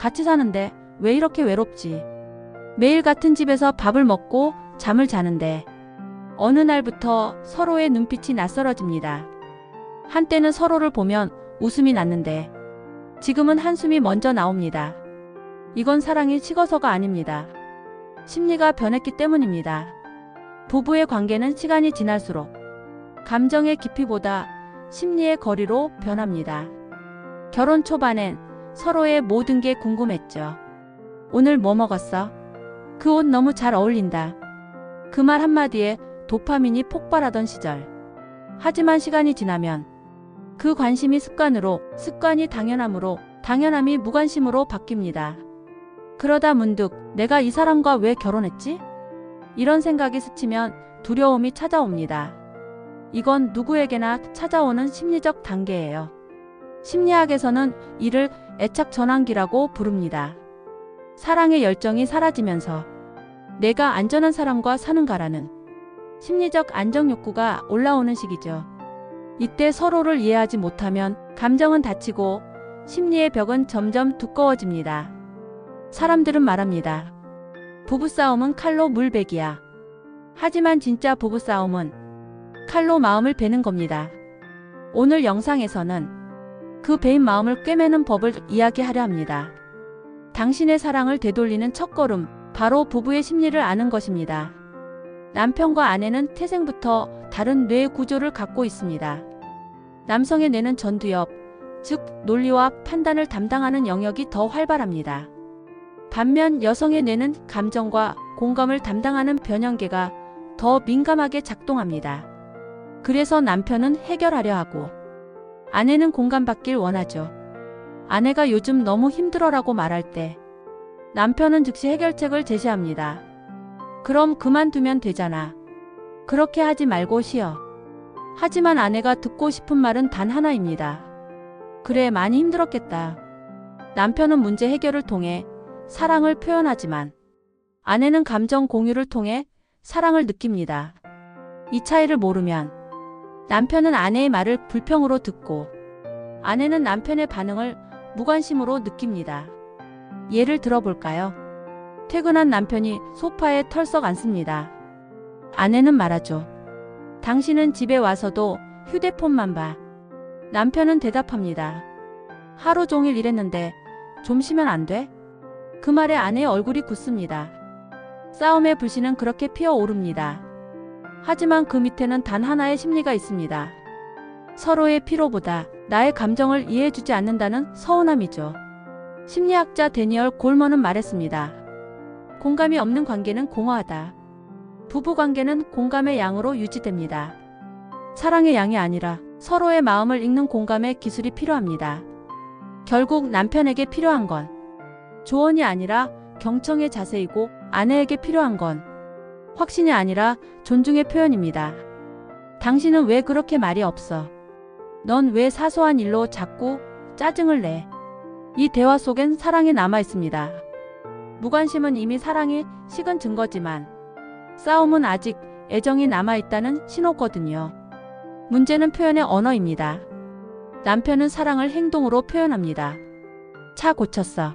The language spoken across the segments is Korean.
같이 사는데 왜 이렇게 외롭지? 매일 같은 집에서 밥을 먹고 잠을 자는데 어느 날부터 서로의 눈빛이 낯설어집니다. 한때는 서로를 보면 웃음이 났는데 지금은 한숨이 먼저 나옵니다. 이건 사랑이 식어서가 아닙니다. 심리가 변했기 때문입니다. 부부의 관계는 시간이 지날수록 감정의 깊이보다 심리의 거리로 변합니다. 결혼 초반엔 서로의 모든 게 궁금했죠. 오늘 뭐 먹었어? 그 옷 너무 잘 어울린다. 그 말 한마디에 도파민이 폭발하던 시절. 하지만 시간이 지나면 그 관심이 습관으로, 습관이 당연함으로, 당연함이 무관심으로 바뀝니다. 그러다 문득 내가 이 사람과 왜 결혼했지? 이런 생각이 스치면 두려움이 찾아옵니다. 이건 누구에게나 찾아오는 심리적 단계예요. 심리학에서는 이를 애착 전환기라고 부릅니다. 사랑의 열정이 사라지면서 내가 안전한 사람과 사는가라는 심리적 안정 욕구가 올라오는 시기죠. 이때 서로를 이해하지 못하면 감정은 다치고 심리의 벽은 점점 두꺼워집니다. 사람들은 말합니다. 부부싸움은 칼로 물베기야. 하지만 진짜 부부싸움은 칼로 마음을 베는 겁니다. 오늘 영상에서는 그 베인 마음을 꿰매는 법을 이야기하려 합니다. 당신의 사랑을 되돌리는 첫걸음, 바로 부부의 심리를 아는 것입니다. 남편과 아내는 태생부터 다른 뇌 구조를 갖고 있습니다. 남성의 뇌는 전두엽, 즉 논리와 판단을 담당하는 영역이 더 활발합니다. 반면 여성의 뇌는 감정과 공감을 담당하는 변형계가 더 민감하게 작동합니다. 그래서 남편은 해결하려 하고 아내는 공감받길 원하죠. 아내가 요즘 너무 힘들어라고 말할 때 남편은 즉시 해결책을 제시합니다. 그럼 그만두면 되잖아. 그렇게 하지 말고 쉬어. 하지만 아내가 듣고 싶은 말은 단 하나입니다. 그래, 많이 힘들었겠다. 남편은 문제 해결을 통해 사랑을 표현하지만 아내는 감정 공유를 통해 사랑을 느낍니다. 이 차이를 모르면 남편은 아내의 말을 불평으로 듣고 아내는 남편의 반응을 무관심으로 느낍니다. 예를 들어볼까요? 퇴근한 남편이 소파에 털썩 앉습니다. 아내는 말하죠. 당신은 집에 와서도 휴대폰만 봐. 남편은 대답합니다. 하루 종일 일했는데 좀 쉬면 안 돼? 그 말에 아내의 얼굴이 굳습니다. 싸움의 불씨는 그렇게 피어오릅니다. 하지만 그 밑에는 단 하나의 심리가 있습니다. 서로의 피로보다 나의 감정을 이해해주지 않는다는 서운함이죠. 심리학자 데니얼 골먼은 말했습니다. 공감이 없는 관계는 공허하다. 부부 관계는 공감의 양으로 유지됩니다. 사랑의 양이 아니라 서로의 마음을 읽는 공감의 기술이 필요합니다. 결국 남편에게 필요한 건 조언이 아니라 경청의 자세이고 아내에게 필요한 건 확신이 아니라 존중의 표현입니다. 당신은 왜 그렇게 말이 없어? 넌 왜 사소한 일로 자꾸 짜증을 내? 이 대화 속엔 사랑이 남아 있습니다. 무관심은 이미 사랑이 식은 증거지만 싸움은 아직 애정이 남아 있다는 신호거든요. 문제는 표현의 언어입니다. 남편은 사랑을 행동으로 표현합니다. 차 고쳤어.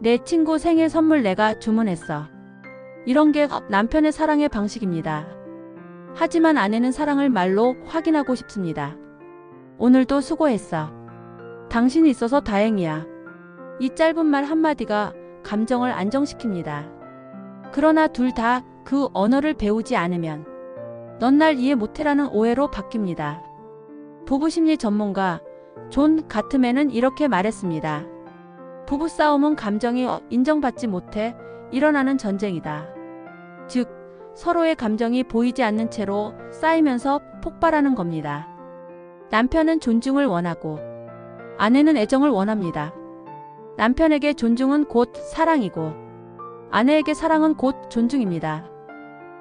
내 친구 생일 선물 내가 주문했어. 이런 게 남편의 사랑의 방식입니다. 하지만 아내는 사랑을 말로 확인하고 싶습니다. 오늘도 수고했어. 당신이 있어서 다행이야. 이 짧은 말 한마디가 감정을 안정시킵니다. 그러나 둘 다 그 언어를 배우지 않으면 넌 날 이해 못해라는 오해로 바뀝니다. 부부심리 전문가 존 가트맨은 이렇게 말했습니다. 부부싸움은 감정이 인정받지 못해 일어나는 전쟁이다. 즉, 서로의 감정이 보이지 않는 채로 쌓이면서 폭발하는 겁니다. 남편은 존중을 원하고 아내는 애정을 원합니다. 남편에게 존중은 곧 사랑이고 아내에게 사랑은 곧 존중입니다.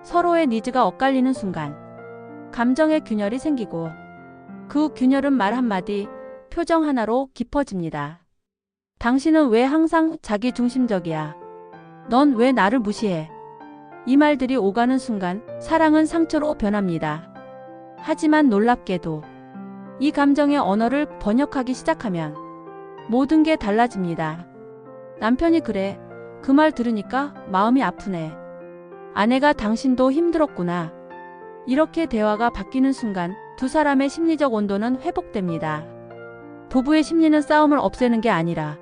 서로의 니즈가 엇갈리는 순간 감정의 균열이 생기고 그 균열은 말 한마디, 표정 하나로 깊어집니다. 당신은 왜 항상 자기 중심적이야? 넌 왜 나를 무시해? 이 말들이 오가는 순간 사랑은 상처로 변합니다. 하지만 놀랍게도 이 감정의 언어를 번역하기 시작하면 모든 게 달라집니다. 남편이 그래. 그 말 들으니까 마음이 아프네. 아내가 당신도 힘들었구나. 이렇게 대화가 바뀌는 순간 두 사람의 심리적 온도는 회복됩니다. 부부의 심리는 싸움을 없애는 게 아니라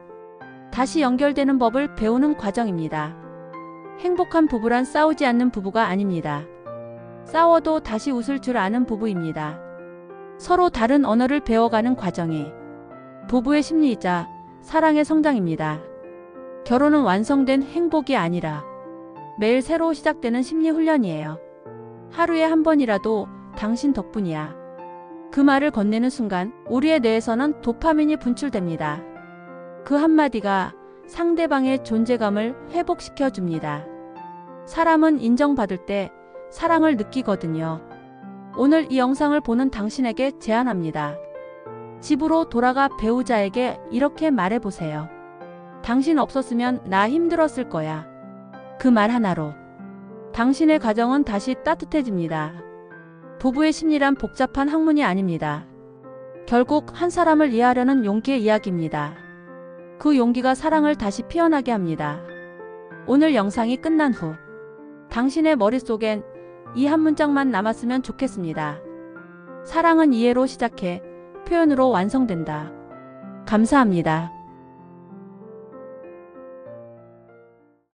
다시 연결되는 법을 배우는 과정입니다. 행복한 부부란 싸우지 않는 부부가 아닙니다. 싸워도 다시 웃을 줄 아는 부부입니다. 서로 다른 언어를 배워가는 과정이 부부의 심리이자 사랑의 성장입니다. 결혼은 완성된 행복이 아니라 매일 새로 시작되는 심리 훈련이에요. 하루에 한 번이라도 당신 덕분이야. 그 말을 건네는 순간 우리의 뇌에서는 도파민이 분출됩니다. 그 한마디가 상대방의 존재감을 회복시켜 줍니다. 사람은 인정받을 때 사랑을 느끼거든요. 오늘 이 영상을 보는 당신에게 제안합니다. 집으로 돌아가 배우자에게 이렇게 말해보세요. 당신 없었으면 나 힘들었을 거야. 그 말 하나로 당신의 가정은 다시 따뜻해집니다. 부부의 심리란 복잡한 학문이 아닙니다. 결국 한 사람을 이해하려는 용기의 이야기입니다. 그 용기가 사랑을 다시 피어나게 합니다. 오늘 영상이 끝난 후 당신의 머릿속엔 이 한 문장만 남았으면 좋겠습니다. 사랑은 이해로 시작해 표현으로 완성된다. 감사합니다.